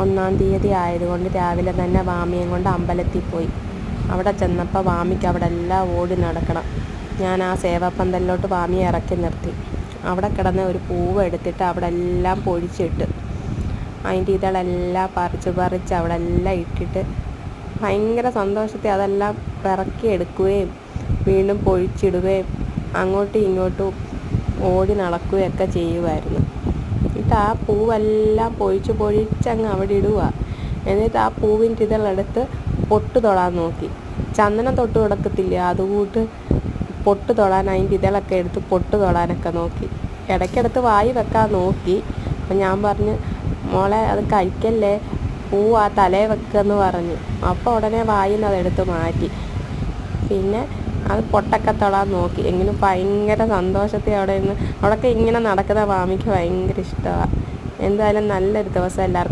ഒന്നാം തീയതി ആയതുകൊണ്ട് രാവിലെ തന്നെ വാമിയും കൊണ്ട് അമ്പലത്തിൽ പോയി അവിടെ ചെന്നപ്പോൾ വാമിക്ക് അവിടെ എല്ലാം ഓടി നടക്കണം. ഞാൻ ആ സേവാപ്പന്തലിലോട്ട് വാമിയെ ഇറക്കി നിർത്തി. അവിടെ കിടന്ന ഒരു പൂവ് എടുത്തിട്ട് അവിടെ എല്ലാം പൊഴിച്ചിട്ട് അതിന്റെ ഇതളെല്ലാം പറിച്ച് പറിച്ച് അവിടെ എല്ലാം ഇട്ടിട്ട് ഭയങ്കര സന്തോഷത്തിൽ അതെല്ലാം പിറക്കി എടുക്കുകയും വീണ്ടും പൊഴിച്ചിടുകയും അങ്ങോട്ടും ഇങ്ങോട്ടും ഓടി നടക്കുകയൊക്കെ ചെയ്യുമായിരുന്നു. എന്നിട്ട് ആ പൂവെല്ലാം പൊഴിച്ച് പൊഴിച്ചങ്ങ് അവിടെ ഇടുക. എന്നിട്ട് ആ പൂവിന്റെ ഇതളെടുത്ത് പൊട്ട് തൊടാൻ നോക്കി. ചന്ദനം തൊട്ട് കൊടുക്കത്തില്ല? അതുകൂട്ട് പൊട്ട് തൊടാൻ അതിന്റെ ഇതളൊക്കെ എടുത്ത് പൊട്ട് തൊടാനൊക്കെ നോക്കി. ഇടയ്ക്കിടത്ത് വായി വെക്കാൻ നോക്കി. അപ്പം ഞാൻ പറഞ്ഞ് മോളെ അത് കഴിക്കല്ലേ? പൂ ആ തലയിൽ വെക്കുമെന്ന് പറഞ്ഞു. അപ്പോൾ ഉടനെ വായിൽ അതെടുത്ത് മാറ്റി. പിന്നെ അത് പൊട്ടൊക്കെ തൊടാൻ നോക്കി. എങ്കിലും ഭയങ്കര സന്തോഷത്തിൽ അവിടെ നിന്ന് അവിടെയൊക്കെ ഇങ്ങനെ നടക്കുന്ന മാമിക്ക് ഭയങ്കര ഇഷ്ടമാണ് എന്തായാലും നല്ലൊരു ദിവസം എല്ലാവർക്കും